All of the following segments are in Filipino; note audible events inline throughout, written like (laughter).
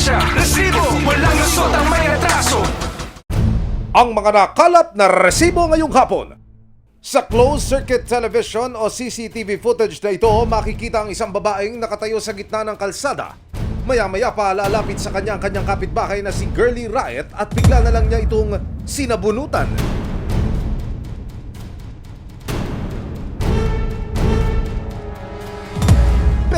ebidensya Resibo, walang lusot ang may atraso ang mga nakalap na resibo ngayong hapon. Sa closed circuit television o CCTV footage na ito, makikita ang isang babaeng nakatayo sa gitna ng kalsada. Maya-maya pa lalapit sa kanya ang kanyang kapitbahay na si Girlie Riot at bigla na lang niya itong sinabunutan.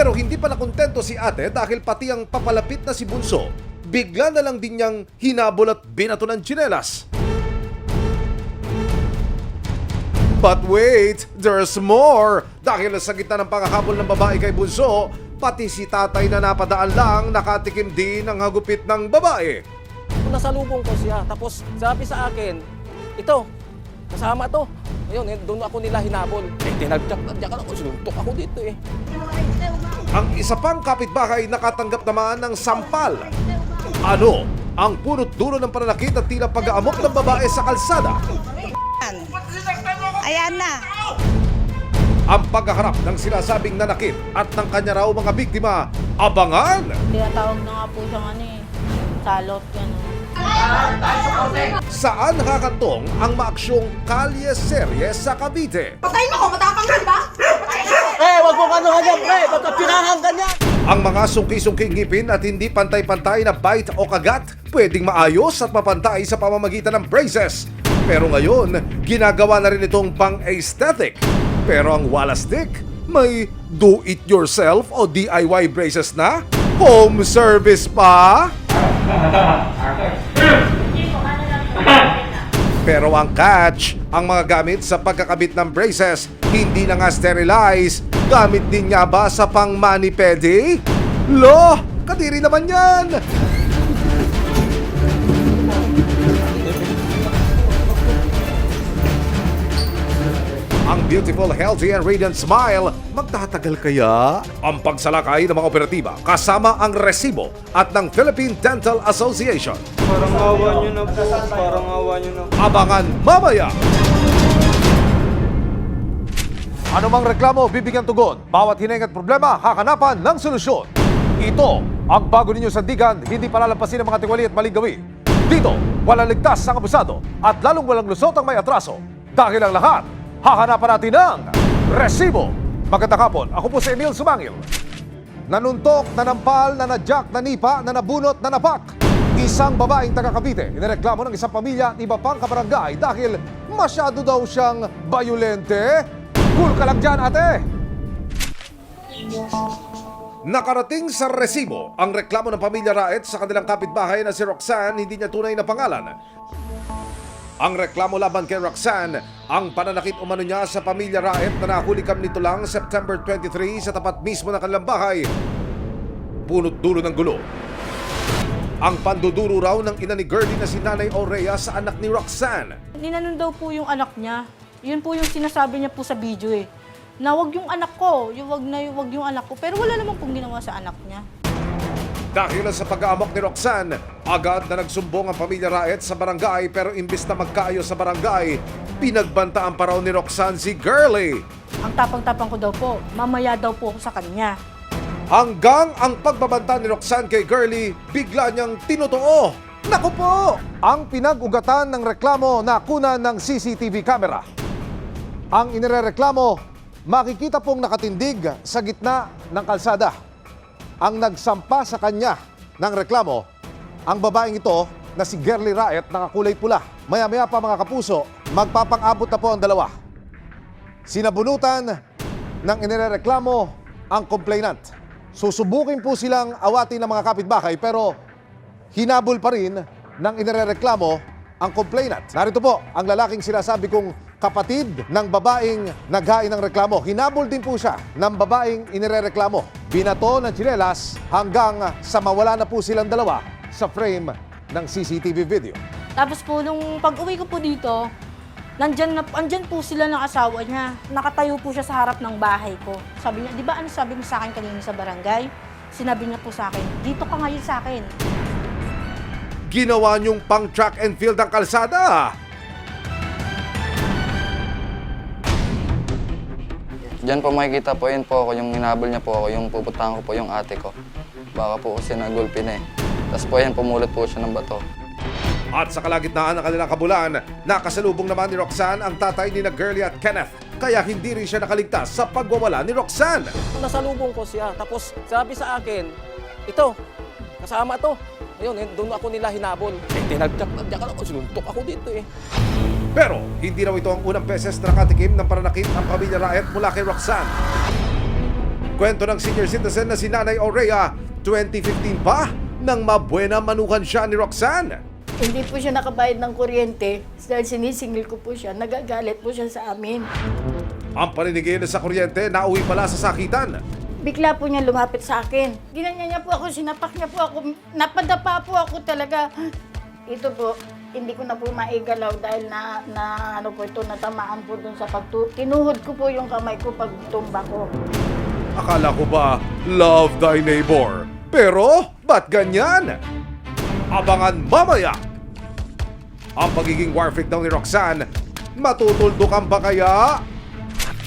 Pero hindi pala kontento si ate dahil pati ang papalapit na si Bunso, bigla na lang din niyang hinabol at binato ng tsinelas. But wait, there's more! Dahil sa gitna ng panghahabol ng babae kay Bunso, pati si tatay na napadaan lang nakatikim din ng hagupit ng babae. Nasalubong ko siya. Tapos sabi sa akin, ito, kasama to. Ayun, eh, doon ako nila hinabol. Eh, tinagyak-tagyakan ako. Sinuntok ako dito eh. Ang isa pang kapitbahay nakatanggap naman ng sampal. Ano ang punot dulo ng pananakit at tila pag-aamok ng babae sa kalsada? Ayan. Na. Ang pagkaharap ng sinasabing nanakit at ng kanya raw mga biktima, abangan! Tinatawag na nga po siyang ano eh, salot yan. oh. Saan nakakatong ang maaksyong kalye serye sa Cavite? Patayin mo ako, matapang ka, di ba wag mo ano ganyan, pre. Pinahan ganyan. Ang mga sungki-sungking ngipin at hindi pantay-pantay na bite o kagat pwedeng maayos at mapantay sa pamamagitan ng braces. Pero ngayon, ginagawa na rin itong pang-aesthetic. Pero ang wala stick, may do-it-yourself o DIY braces na? Home service pa? Pero ang catch, ang mga gamit sa pagkakabit ng braces, hindi na nga sterilize. Gamit din nga ba sa pang mani pedi? Lo, kadiri naman yan! Ang beautiful, healthy, and radiant smile, magtatagal kaya? Ang pagsalakay ng mga operatiba kasama ang resibo at ng Philippine Dental Association. Parang awa nyo na po. Parang awa nyo na. Abangan mamaya! Ano mang reklamo, bibigyan tugon. Bawat hininga at problema, hakanapan ng solusyon. Ito ang bago ninyo sandigan, hindi palalampasin ng mga tiwali at maling gawin. Dito, walang ligtas ang abusado at lalong walang lusot ang may atraso. Dahil ang lahat, hahanapan natin ng resibo. Magandang hapon, ako po si Emil Sumangil. Nanuntok, nanampal, nanadyak, nanipa, nanabunot, nanapak. Isang babaeng taga Cavite, inireklamo ng isang pamilya at iba pang kabarangay dahil masyado daw siyang bayolente. Cool ka lang dyan, ate! Nakarating sa resibo ang reklamo ng pamilya Raet sa kanilang kapitbahay na si Roxanne, hindi niya tunay na pangalan. Ang reklamo laban kay Roxanne, ang pananakit umano niya sa pamilya Raet na nahulikam nito lang September 23 sa tapat mismo ng kanilang bahay. Punot dulo ng gulo. Ang panduduro raw ng ina ni Gertie na si Nanay Aurea sa anak ni Roxanne. Ninanon daw po yung anak niya. Yun po yung sinasabi niya po sa video eh. Na wag yung anak ko, yung wag na wag yung anak ko. Pero wala naman pong ginawa sa anak niya. Dahil sa pag-aamok ni Roxanne, agad na nagsumbong ang pamilya Raet sa barangay pero imbis na magkaayos sa barangay, pinagbantaan pa raw ni Roxanne si Girlie. Ang tapang-tapang ko daw po, mamaya daw po ako sa kanya. Hanggang ang pagbabanta ni Roxanne kay Girlie, bigla niyang tinutuo. Naku po! Ang pinag-ugatan ng reklamo na kuna ng CCTV camera. Ang inirereklamo, makikita pong nakatindig sa gitna ng kalsada. Ang nagsampa sa kanya ng reklamo, ang babaeng ito na si Girlie Raet nakakulay pula. Maya-maya pa mga kapuso, magpapang-abot na po ang dalawa. Sinabunutan ng inirereklamo ang complainant. Susubukin po silang awatin ng mga kapitbahay pero hinabol pa rin ng inirereklamo ang complainant. Narito po ang lalaking sinasabi kong kapatid ng babaeng naghain ng reklamo. Hinabol din po siya ng babaeng inirereklamo. Binato ng tsinelas hanggang sa mawala na po silang dalawa sa frame ng CCTV video. Tapos po, nung pag-uwi ko po dito, nandyan, na, andyan po sila ng asawa niya. Nakatayo po siya sa harap ng bahay ko. Sabi niya, di ba ano sabi mo sa akin kanina sa barangay? Sinabi niya po sa akin, dito ka ngayon sa akin. Ginawa niyong pang track and field ang kalsada. Diyan po makikita po yun po ako, yung hinabol niya po ako, yung pupuntahan ko po yung ate ko. Baka po kasi nagulpi na eh. Tapos po yan, pumulot po siya ng bato. At sa kalagitnaan ng kanilang kabulan, nakasalubong naman ni Roxanne ang tatay ni na Girlie at Kenneth. Kaya hindi rin siya nakaligtas sa pagwawala ni Roxanne. Nasalubong ko siya. Tapos sabi sa akin, ito, kasama to. Ayun, eh, doon ako nila hinabol. Eh, tinagtyak-tagyakan ako, sinuntok ako dito eh. Pero hindi raw ito ang unang beses na nakatikim ng pananakit ang pamilya Raet mula kay Roxanne. Kwento ng senior citizen na si Nanay Aurea, 2015 pa, nang mabuena manukan siya ni Roxanne. Hindi po siya nakabayad ng kuryente dahil sinisingil ko po siya. Nagagalit po siya sa amin. Ang paninigil sa kuryente, nauwi pala sa sakitan. Bigla po niya lumapit sa akin. Ginanya niya po ako, sinapak niya po ako. Napadapa po ako talaga. Ito po, hindi ko na po maigalaw dahil na, na ano po ito, natamaan po dun sa pagtu... Tinuhod ko po yung kamay ko pag tumba ko. Akala ko ba, love thy neighbor. Pero, ba't ganyan? Abangan mamaya. Ang pagiging warfig daw ni Roxanne, matutuldukan ba kaya?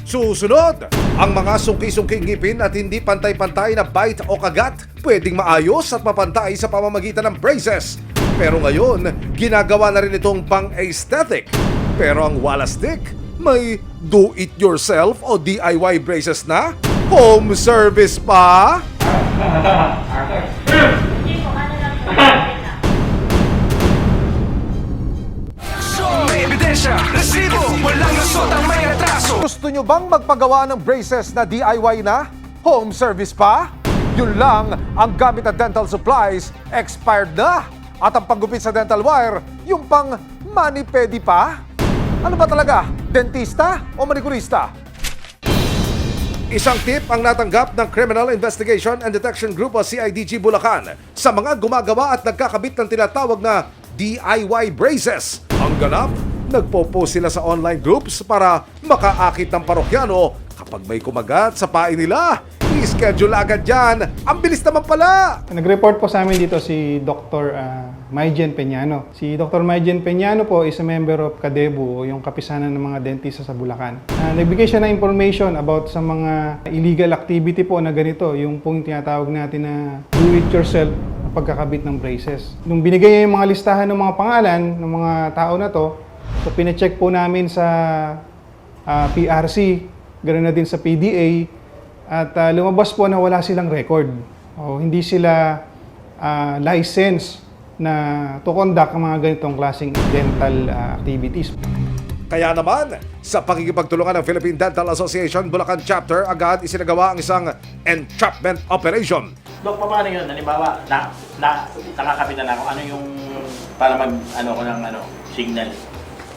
Susunod, ang mga sungki-sungking ngipin at hindi pantay-pantay na bite o kagat pwedeng maayos at mapantay sa pamamagitan ng braces. Pero ngayon, ginagawa na rin itong pang-aesthetic. Pero ang wala stick, may do-it-yourself o DIY braces na? Home service pa? Gusto nyo bang magpagawa ng braces na DIY na? Home service pa? Yun lang, ang gamit na dental supplies, expired na. At ang paggupit sa dental wire, yung pang mani-pedi pa? Ano ba talaga? Dentista o manikurista? Isang tip ang natanggap ng Criminal Investigation and Detection Group o CIDG Bulacan sa mga gumagawa at nagkakabit ng tinatawag na DIY braces. Ang ganap, nagpo-post sila sa online groups para makaakit ng parokyano kapag may kumagat sa pain nila. I-schedule agad yan. Ang bilis naman pala! Nag-report po sa amin dito si Dr. uh, Maijen Peñano. Si Dr. Maijen Peñano po is a member of Kadebu, yung kapisanan ng mga dentista sa Bulacan. Ah, nagbigay siya ng information about sa mga illegal activity po na ganito, yung pong tinatawag natin na do-it-yourself na pagkakabit ng braces. Nung binigay niya yung mga listahan ng mga pangalan ng mga tao na to, so pina-check po namin sa ah, PRC, ganoon na din sa PDA, at ah, lumabas po na wala silang record. O hindi sila ah, license na to conduct ang mga ganitong klaseng dental ah, activities. Kaya naman, sa pakikipagtulungan ng Philippine Dental Association Bulacan Chapter, agad isinagawa ang isang entrapment operation Dok, paano yun? Halimbawa, na, na, nakakapitan ako. Ano yung para mag, ano ko ng ano, signal?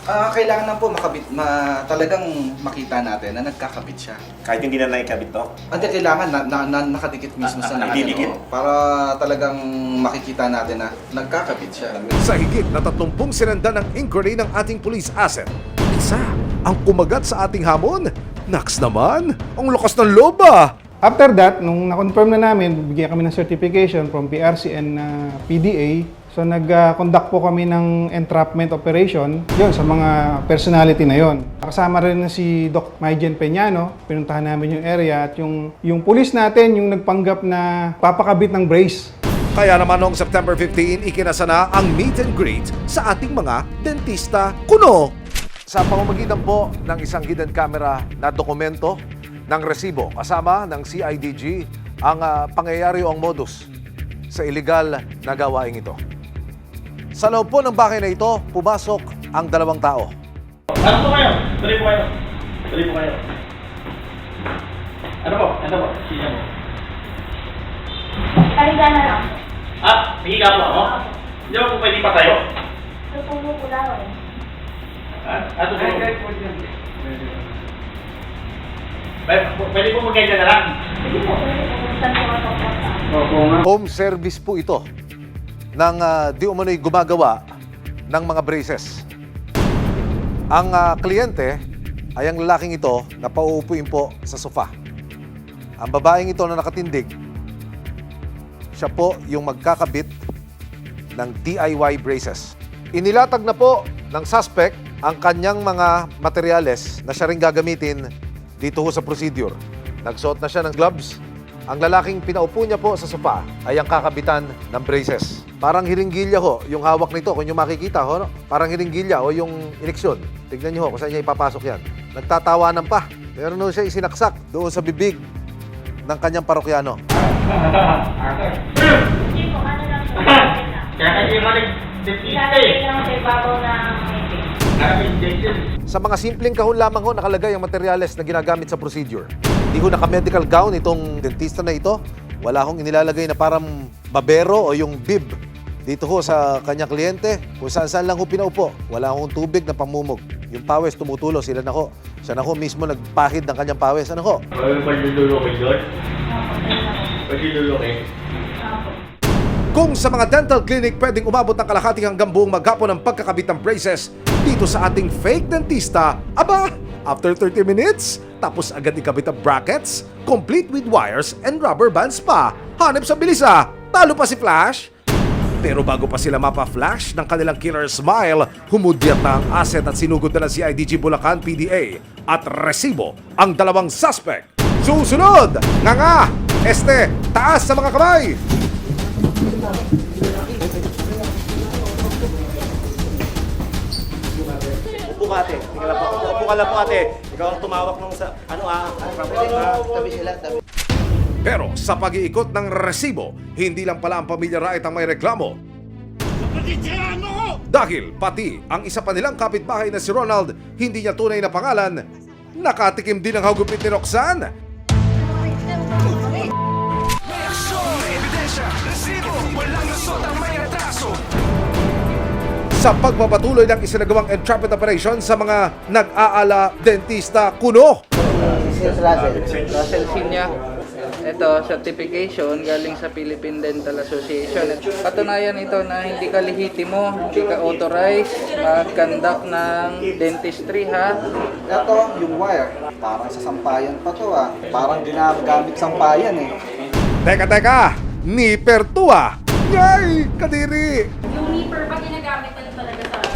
Ah, kailangan lang po makabit, ma, talagang makita natin na nagkakabit siya. Kahit hindi na nakikabit to? Hindi, kailangan na, na, na nakadikit mismo Ah, sa ah, nakadikit? ano, para talagang makikita natin na nagkakabit siya. Sa higit na 30 sinanda ng inquiry ng ating police asset, isa ang kumagat sa ating hamon. Naks naman, ang lakas ng loba. After that, nung na-confirm na namin, bigyan kami ng certification from PRC and ah, PDA. So nag-conduct po kami ng entrapment operation yon sa mga personality na yon. Kasama rin si Doc Maijen Peñano, pinuntahan namin yung area at yung yung pulis natin yung nagpanggap na papakabit ng brace. Kaya naman noong September 15, ikinasa na ang meet and greet sa ating mga dentista kuno. Sa pamamagitan po ng isang hidden camera na dokumento ng resibo kasama ng CIDG ang ah, pangyayari o ang modus sa illegal na gawaing ito. Sa loob po ng bahay na ito, pumasok ang dalawang tao. Ano po kayo? Tuloy po kayo. Tuloy po kayo. Ano po? Ano po? Sino mo? Pahiga na lang. Ah, hihiga po ako? Hindi mo po pwede pa tayo? Tutubo ko lang eh. Ah, ato po. Pwede pwede po mag-ganyan na lang. Sige po, ako Home service po ito ng ah, di umano'y gumagawa ng mga braces. Ang ah, kliyente ay ang lalaking ito na pauupuin po sa sofa. Ang babaeng ito na nakatindig, siya po yung magkakabit ng DIY braces. Inilatag na po ng suspect ang kanyang mga materyales na siya rin gagamitin dito ho sa procedure. Nagsuot na siya ng gloves. Ang lalaking pinaupo niya po sa sofa ay ang kakabitan ng braces. Parang hiringgilya ho, yung hawak nito, kung yung makikita ho, parang hiringgilya o yung ineksyon. Tignan nyo ho kung saan niya ipapasok yan. Nagtatawanan pa. Meron ho siya isinaksak doon sa bibig ng kanyang parokyano. Mga Sa mga simpleng kahon lamang ho, nakalagay ang materyales na ginagamit sa procedure. Hindi ho naka-medical gown itong dentista na ito. Wala hong inilalagay na parang babero o yung bib. Dito ho sa kanyang kliyente, kung saan saan lang ho pinaupo. Wala hong tubig na pamumog. Yung pawis tumutulo, sila na ho. Siya na ho mismo nagpahid ng kanyang pawis. Ano ho? Ay, malululukin doon? Malululukin? Kung sa mga dental clinic pwedeng umabot ng kalahati hanggang buong maghapon ang pagkakabit ng braces, dito sa ating fake dentista, aba, after 30 minutes, tapos agad ikabit ang brackets, complete with wires and rubber bands pa. Hanep sa bilisa, talo pa si Flash. Pero bago pa sila mapa-flash ng kanilang killer smile, humudyat na ang asset at sinugod na ng CIDG Bulacan PDA at resibo ang dalawang suspect. Susunod! Nga nga! Este, taas sa mga kamay! Upo ka ate. Tingnan lang po. Upo, ka lang po ate. Ikaw ang tumawak nung sa, ano ah, ah. Tabi sila, tabi. Pero sa pag-iikot ng resibo, hindi lang pala ang pamilya Wright ang may reklamo. Dahil pati ang isa pa nilang kapitbahay na si Ronald, hindi niya tunay na pangalan, nakatikim din ang hagupit ni Roxanne. Sa pagpapatuloy ng isinagawang entrapment operation sa mga nag-aala dentista kuno. Russell Sinya. Ito, certification galing sa Philippine Dental Association. Patunayan ito na hindi ka lehitimo, hindi ka authorized mag-conduct ng dentistry ha. Ito, yung wire. Parang sa sampayan pa to ah. Parang ginagamit sampayan eh. Teka, teka! Niper to ah! Yay! Kadiri!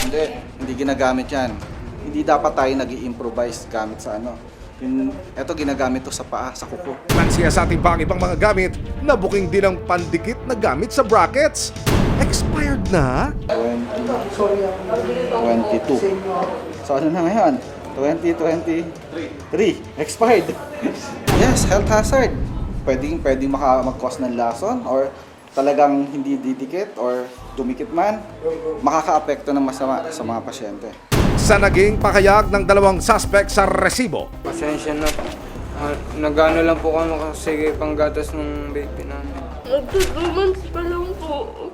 Hindi, hindi ginagamit yan. Hindi dapat tayo nag improvise gamit sa ano. Yung, ito ginagamit to sa paa, sa kuko. Nansiya sa ating pa ang ibang mga gamit na booking din ang pandikit na gamit sa brackets. Expired na? 22. So ano na ngayon? 2023. Expired. (laughs) yes, health hazard. Pwedeng, pwedeng maka, mag-cause ng lason or talagang hindi didikit or dumikit man, makaka-apekto ng masama sa mga pasyente. Sa naging pakayag ng dalawang suspect sa resibo, Pasensya na. Uh, nagano lang po kami kasi panggatas ng baby namin. Nagtutulungan pa lang po.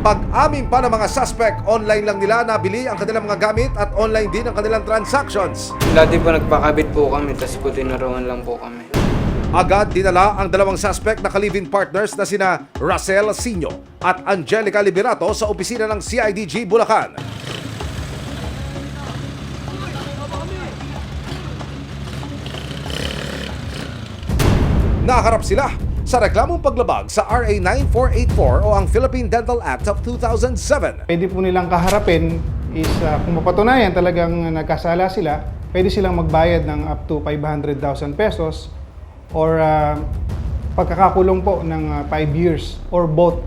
pag-amin pa ng mga suspect, online lang nila nabili ang kanilang mga gamit at online din ang kanilang transactions. Dati po nagpakabit po kami, tapos po tinaruan lang po kami. Agad dinala ang dalawang suspect na kalivin partners na sina Russell Sinyo at Angelica Liberato sa opisina ng CIDG Bulacan. Naharap sila sa reklamong paglabag sa RA 9484 o ang Philippine Dental Act of 2007. Pwede po nilang kaharapin is uh, kung mapatunayan talagang nagkasala sila, pwede silang magbayad ng up to 500,000 pesos or uh, pagkakakulong po ng 5 years or both.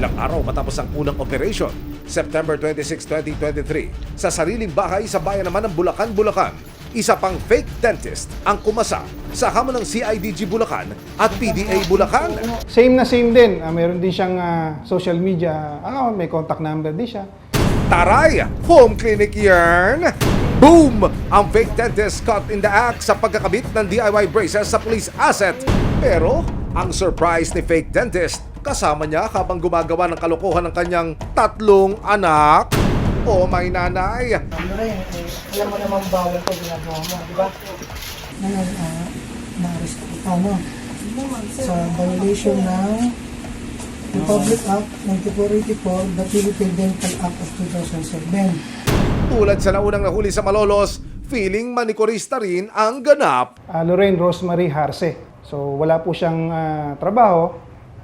Ilang araw matapos ang unang operation, September 26, 2023, sa sariling bahay sa bayan naman ng Bulacan, Bulacan, isa pang fake dentist ang kumasa sa hamon ng CIDG Bulacan at PDA Bulacan. Same na same din. Ah, meron din siyang ah, social media. Ah, may contact number din siya. Taray! Home clinic yarn! Boom! Ang fake dentist caught in the act sa pagkakabit ng DIY braces sa police asset. Pero, ang surprise ni fake dentist, kasama niya habang gumagawa ng kalokohan ng kanyang tatlong anak. Oh, may nanay! Alam mo naman bawal ko ginagawa mo, di ba? Ngayon, uh, na-arrest ko ito, no? Sa violation ng Republic Act 9484, the Philippine Dental Act of 2007. Tulad sa naunang nahuli sa Malolos, feeling manikurista rin ang ganap. Ah, Lorraine Rosemary Harse. So wala po siyang ah, trabaho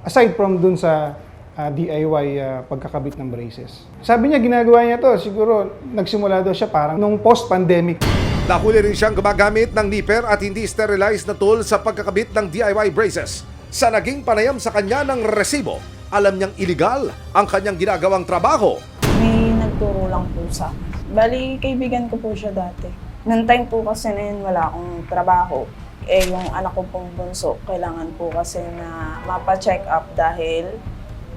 aside from dun sa ah, DIY ah, pagkakabit ng braces. Sabi niya ginagawa niya to, siguro nagsimula daw siya parang nung post-pandemic. Nahuli rin siyang gumagamit ng nipper at hindi sterilized na tool sa pagkakabit ng DIY braces. Sa naging panayam sa kanya ng resibo, alam niyang iligal ang kanyang ginagawang trabaho. May nagturo lang po sa. Bali, kaibigan ko po siya dati. Noong time po kasi na yun, wala akong trabaho. Eh, yung anak ko pong bunso, kailangan po kasi na mapa-check up dahil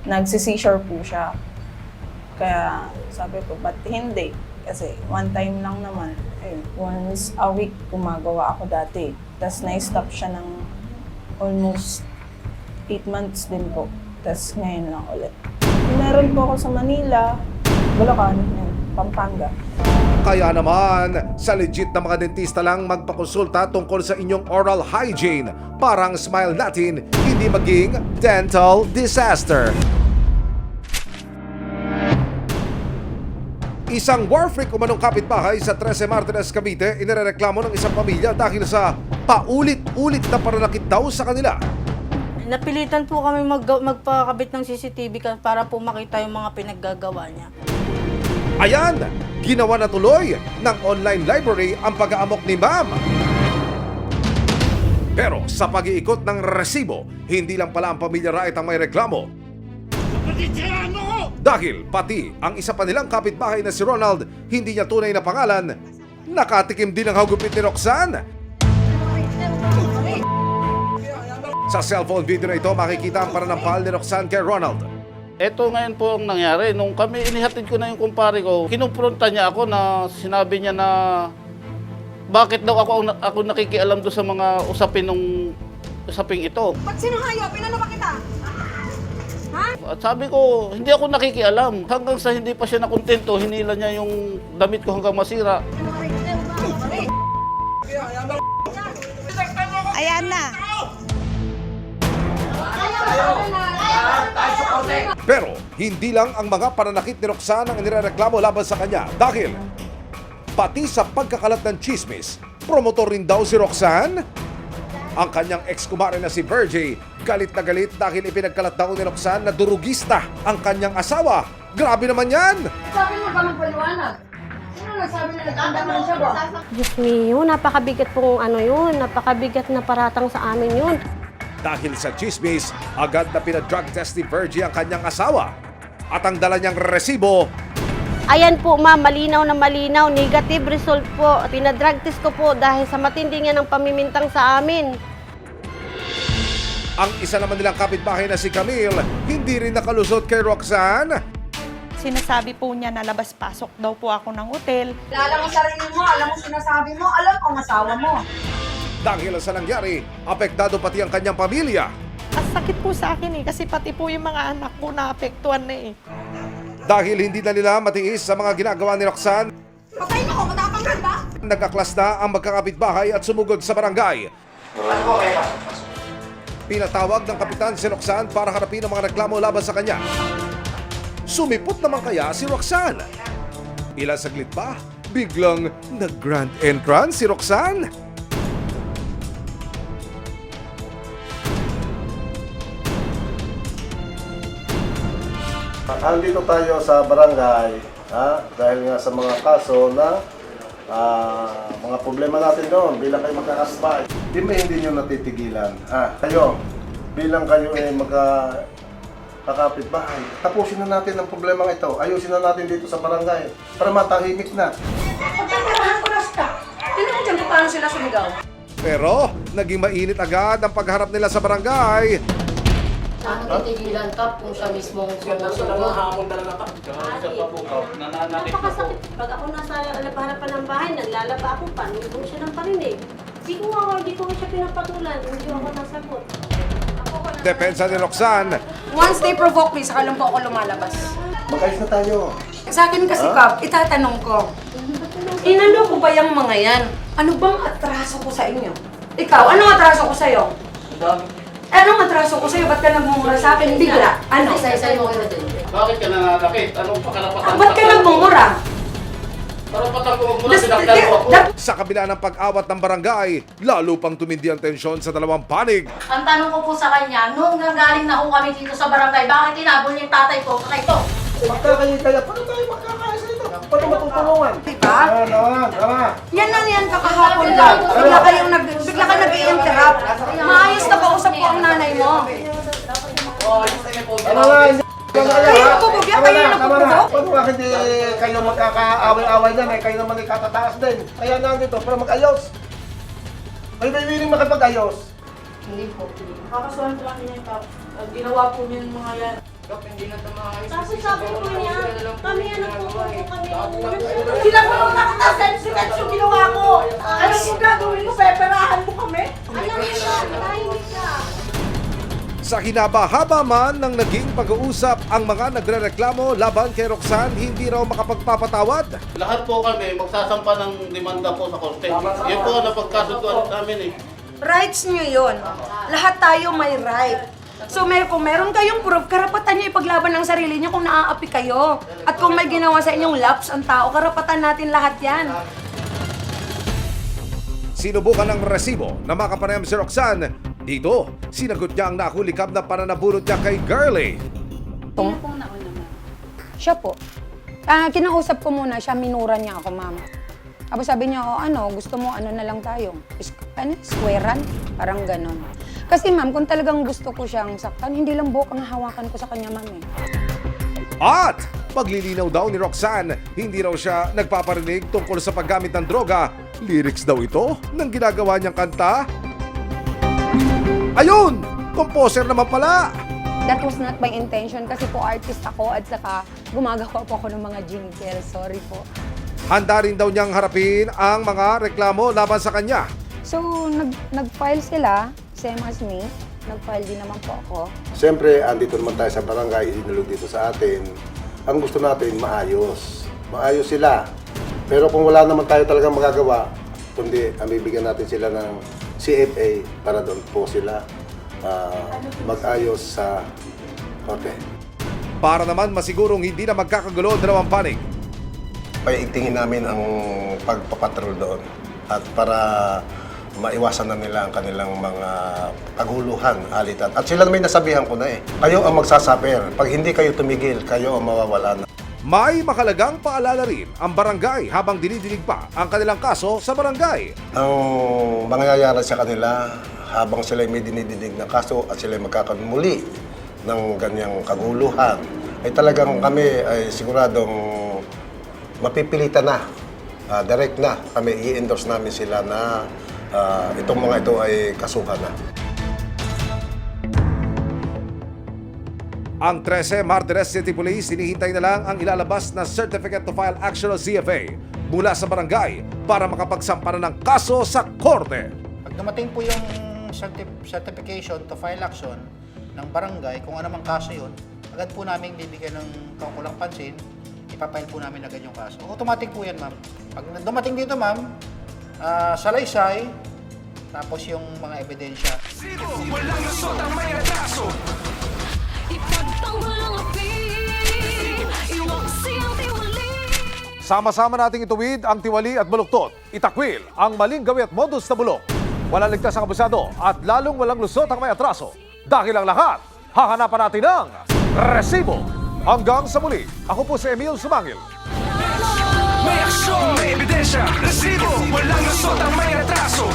nagsi-seizure po siya. Kaya sabi ko, ba't hindi? Kasi one time lang naman. Ayun, once a week gumagawa ako dati. Tapos na-stop siya ng almost 8 months din po. Tapos ngayon lang ulit. Meron po ako sa Manila, Bulacan, yun, Pampanga. Kaya naman, sa legit na mga dentista lang magpakonsulta tungkol sa inyong oral hygiene. Parang smile natin, hindi maging dental disaster. Isang war freak umanong kapitbahay sa 13 Martires, Cavite, inireklamo ng isang pamilya dahil sa paulit-ulit na pananakit daw sa kanila. Napilitan po kami mag magpakabit ng CCTV para po makita yung mga pinaggagawa niya. Ayan, ginawa na tuloy ng online library ang pag-aamok ni Ma'am. Pero sa pag-iikot ng resibo, hindi lang pala ang pamilya Wright ang may reklamo. Dahil pati ang isa pa nilang kapitbahay na si Ronald, hindi niya tunay na pangalan, nakatikim din ang hagupit ni Roxanne. Sa cellphone video na ito, makikita ang pananampal ni Roxanne kay Ronald. Ito ngayon po ang nangyari. Nung kami inihatid ko na yung kumpare ko, kinumpronta niya ako na sinabi niya na bakit daw ako, ako nakikialam doon sa mga usapin ng usaping ito. Ba't sino hayop? Pinano ba kita? At sabi ko, hindi ako nakikialam. Hanggang sa hindi pa siya nakontento, hinila niya yung damit ko hanggang masira. Ayan na. Pero hindi lang ang mga pananakit ni Roxanne ang nirereklamo laban sa kanya dahil pati sa pagkakalat ng chismis, promotor rin daw si Roxanne. Ang kanyang ex-kumare na si Virgie, galit na galit dahil ipinagkalat daw ni Roxanne na durugista ang kanyang asawa. Grabe naman yan! Sabi mo ka magpaliwanag. Sino nagsabi na nagkandaman siya ba? Diyos mio, napakabigat pong ano yun, napakabigat na paratang sa amin yun. Dahil sa chismis, agad na pinadrug test ni Virgie ang kanyang asawa. At ang dala niyang resibo, Ayan po ma'am, malinaw na malinaw, negative result po. Pinadrag test ko po dahil sa matindi nga ng pamimintang sa amin. ang isa naman nilang kapitbahay na si Camille, hindi rin nakalusot kay Roxanne. Sinasabi po niya na labas-pasok daw po ako ng hotel. Alam mo sarili mo, alam mo sinasabi mo, alam ang asawa mo. Dahil sa nangyari, apektado pati ang kanyang pamilya. Ang sakit po sa akin eh, kasi pati po yung mga anak ko na apektuhan na eh. Dahil hindi na nila matiis sa mga ginagawa ni Roxanne, Patayin mo ko, matapang ka ba? nagkaklas na ang magkakapitbahay at sumugod sa barangay. Pinatawag ng kapitan si Roxanne para harapin ang mga reklamo laban sa kanya. Sumipot naman kaya si Roxanne? Ilang saglit pa, biglang nag-grand entrance si Roxanne. Andito tayo sa barangay ha, dahil nga sa mga kaso na ah, mga problema natin doon bilang kayo magkakasbahay. Di ba hindi nyo natitigilan? Ha? Kayo, bilang kayo ay magka kakapit bahay, tapusin na natin ang problema ito. Ayusin na natin dito sa barangay para matahimik na. Pagkakarahan ko na siya. Tingnan mo dyan kung paano sila sumigaw. Pero naging mainit agad ang pagharap nila sa barangay. Paano titigilan ka kung siya mismo ang Napakasakit. Pag ako nasa harapan ng bahay, naglalaba ako, panulong siya ng parinig. Hindi ko nga, hindi ko siya pinapatulan, hindi ako nasagot. Depensa ni Roxanne, Once they provoke me, saka lang po ako lumalabas. Mag-ayos na tayo. Sa akin kasi, Kap, itatanong ko. Inano ko ba yung mga yan? Ano bang atraso ko sa inyo? Ikaw, anong atraso ko sa'yo? Anong atraso ko sa'yo? Ba't ka nagmumura sa akin? Bigla. Ano? Isa-isa yung mga Bakit ka nananakit? Anong pakarapatan? Ba't ka nagmumura? Karapatan ko magmula Das- sinaktan mo ako. sa kabila ng pag-awat ng barangay, lalo pang tumindi ang tensyon sa dalawang panig. Ang tanong ko po sa kanya, nung nanggaling na ho kami dito sa barangay, bakit tinabol niya yung tatay ko? Kaya ito, Magkakayitaya, paano tayo magkakayos nito? Paano matutulungan? Diba? Ah, naman, naman. Yan lang yan kakahapon lang. Bigla kayong nag, bigla ka nag-i-interrupt. Maayos na kausap nanay mo. Tama na, hindi. Na, Kayo Tama kayo na, na. nagpupugok? Paano nga hindi kayo magkakaaway-away dyan eh? Kayo naman ay katataas din. Kaya nandito para mag-ayos. May may willing makipag-ayos. Hindi po. Kakasuhan ko lang niya yung kap. Ginawa po niya yung mga yan. Tapos sabi ko niya, kami ano po po kami. Sila po nung nakatasensikat yung ginawa ko. Ano yung gagawin ko? Peperahan mo kami? Alam mo ka, tahimik ka. Sa hinaba-haba man ng naging pag-uusap ang mga nagrereklamo laban kay Roxanne, hindi raw makapagpapatawad. Lahat po kami magsasampa ng demanda po sa korte. Yan po ang napagkasunduan namin eh. Rights nyo yun. Lahat tayo may right. So may, kung meron kayong proof, karapatan nyo ipaglaban ang sarili nyo kung naaapi kayo. At kung may ginawa sa inyong laps ang tao, karapatan natin lahat yan. Sinubukan ng resibo na makapanayam si Roxanne. Dito, sinagot niya ang nakulikab na pananabunot niya kay Girlie. Siya po. Ah, kinausap ko muna siya, minura niya ako, ma'am. Tapos sabi niya, oh, ano, gusto mo, ano na lang tayo? Is, ano, swearan? Parang ganon. Kasi ma'am, kung talagang gusto ko siyang saktan, hindi lang buhok ang hawakan ko sa kanya, ma'am. Eh. At paglilinaw daw ni Roxanne, hindi raw siya nagpaparinig tungkol sa paggamit ng droga. Lyrics daw ito ng ginagawa niyang kanta. Ayun! Composer naman pala! That was not my intention kasi po artist ako at saka gumagawa po ako ng mga jingle. Sorry po. Handa rin daw niyang harapin ang mga reklamo laban sa kanya. So, nag, nag-file sila, same as me. Nag-file din naman po ako. Siyempre, andito naman tayo sa barangay, inulog dito sa atin. Ang gusto natin, maayos. Maayos sila. Pero kung wala naman tayo talagang magagawa, kundi ang bibigyan natin sila ng CFA para doon po sila ah, mag-ayos sa korte. Para naman masigurong hindi na magkakagulo ang dalawang panig. Paiigtingin namin ang pagpapatrol doon at para maiwasan na nila ang kanilang mga kaguluhan, alitan. At sila may nasabihan ko na eh. Kayo ang magsasaper. Pag hindi kayo tumigil, kayo ang mawawala na. May makalagang paalala rin ang barangay habang dinidinig pa ang kanilang kaso sa barangay. Ang mangyayari sa kanila habang sila may dinidinig na kaso at sila magkakamuli ng ganyang kaguluhan, ay talagang kami ay siguradong mapipilitan na, ah, direct na, kami i-endorse namin sila na ah, itong mga ito ay kasuhan na. Ang 13 Martires City Police hinihintay na lang ang ilalabas na Certificate to File Action o CFA mula sa barangay para makapagsampa ng kaso sa korte. Pag dumating po yung certi- certification to file action ng barangay, kung ano mang kaso yun, agad po namin bibigyan ng kaukulang pansin, ipapile po namin agad yung kaso. Automatic po yan, ma'am. Pag dumating dito, ma'am, ah, salaysay, tapos yung mga ebidensya. Walang lusot ang may atraso. Sama-sama nating ituwid ang tiwali at baluktot. Itakwil ang maling gawi at modus na bulok. Walang ligtas ang abusado at lalong walang lusot ang may atraso. Dahil ang lahat, hahanapan natin ng resibo. Hanggang sa muli, ako po si Emil Sumangil. May aksyon, may ebidensya, resibo Walang lusot ang may atraso